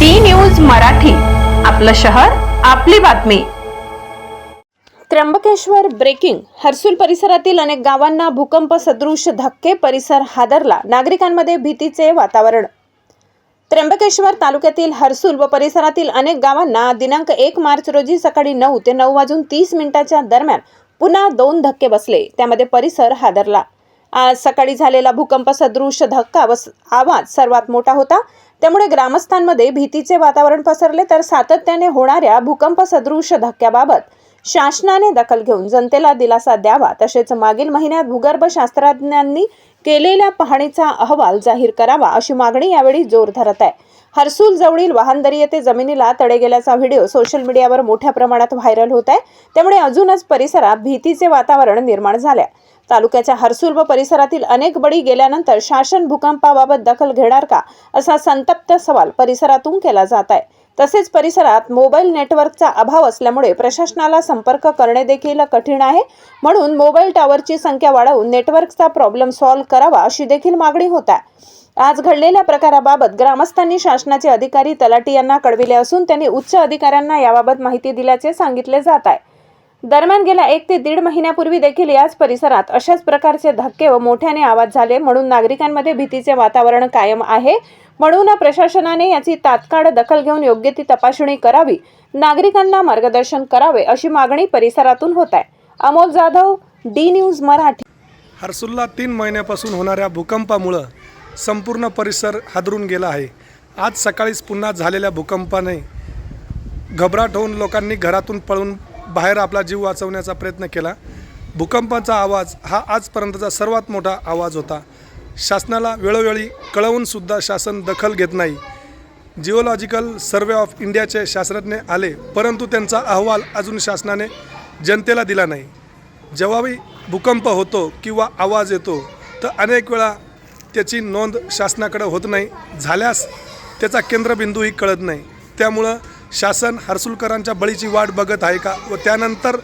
D news Marathi आपलं शहर आपली बातमी. त्र्यंबकेश्वर ब्रेकिंग हर्सुल परिसरातील अनेक गावांना भूकंप सदृश धक्के परिसर हादरला नागरिकांमध्ये भीतीचे वातावरण. त्र्यंबकेश्वर तालुक्यातील हर्सुल व परिसरातील अनेक गावांना दिनांक एक मार्च रोजी सकाळी नऊ ते नऊ वाजून तीस मिनिटाच्या दरम्यान पुन्हा दोन धक्के बसले. त्यामध्ये परिसर हादरला. आज सकाळी झालेला भूकंप सदृश धक्का व स- आवाज सर्वात मोठा होता. त्यामुळे ग्रामस्थांमध्ये भीतीचे वातावरण पसरले तर सातत्याने होणाऱ्या भूकंप सदृश धक्क्याबाबत शासनाने दखल घेऊन जनतेला दिलासा द्यावा तसेच मागील महिन्यात भूगर्भशास्त्रज्ञांनी केलेल्या पाहणीचा अहवाल जाहीर करावा अशी मागणी यावेळी जोर धरत आहे. हर्सूल जवळील वाहनदरी येथे जमिनीला तडे गेल्याचा व्हिडिओ सोशल मीडियावर मोठ्या प्रमाणात व्हायरल होत आहे. त्यामुळे अजूनच परिसरात भीतीचे वातावरण निर्माण झाले तालुक्याच्या हर्सूल व परिसरातील अनेक बळी गेल्यानंतर शासन भूकंपाबाबत दखल घेणार का असा संतप्त सवाल परिसरातून केला जात आहे. तसेच परिसरात मोबाईल नेटवर्कचा अभाव असल्यामुळे प्रशासनाला संपर्क करणे देखील कठीण आहे. म्हणून मोबाईल टॉवरची संख्या वाढवून नेटवर्कचा प्रॉब्लेम सॉल्व्ह करावा अशी देखील मागणी होत आहे. आज घडलेल्या प्रकाराबाबत ग्रामस्थांनी शासनाचे अधिकारी तलाटी यांना कळविले असून त्यांनी उच्च अधिकाऱ्यांना याबाबत माहिती दिल्याचे सांगितले जात आहे. दरम्यान गेल्या एक ते दीड महिन्यापूर्वी देखील याच परिसरात अशाच प्रकारचे धक्के व मोठ्याने आवाज झाले. म्हणून नागरिकांमध्ये भीतीचे वातावरण कायम आहे. म्हणून प्रशासनाने याची तात्काळ दखल घेऊन योग्य ती तपासणी करावी. नागरिकांना मार्गदर्शन करावे अशी मागणी परिसरातून होत आहे. Amol Jadhav D news Marathi. हर्सुल्ला तीन महिन्यापासून होणाऱ्या भूकंपामुळं संपूर्ण परिसर हादरून गेला आहे. आज सकाळीच पुन्हा झालेल्या भूकंपाने घबराट होऊन लोकांनी घरातून पळून बाहेर आपला जीव वाचवण्याचा प्रयत्न केला. भूकंपाचा आवाज हा आजपर्यंतचा सर्वात मोठा आवाज होता. शासनाला वेळोवेळी कळवूनसुद्धा शासन दखल घेत नाही. जिओलॉजिकल सर्वे ऑफ इंडियाचे शास्त्रज्ञ आले परंतु त्यांचा अहवाल अजून शासनाने जनतेला दिला नाही. जेव्हाही भूकंप होतो किंवा आवाज येतो तर अनेक वेळा त्याची नोंद शासनाकडे होत नाही. झाल्यास त्याचा केंद्रबिंदूही कळत नाही. त्यामुळं शासन हर्सुलकरांच्या बळीची वाट बघत आहे का व त्यानंतर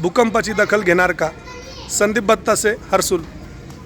भूकंपाची दखल घेणार का? संदीप बत्तासे हर्सुल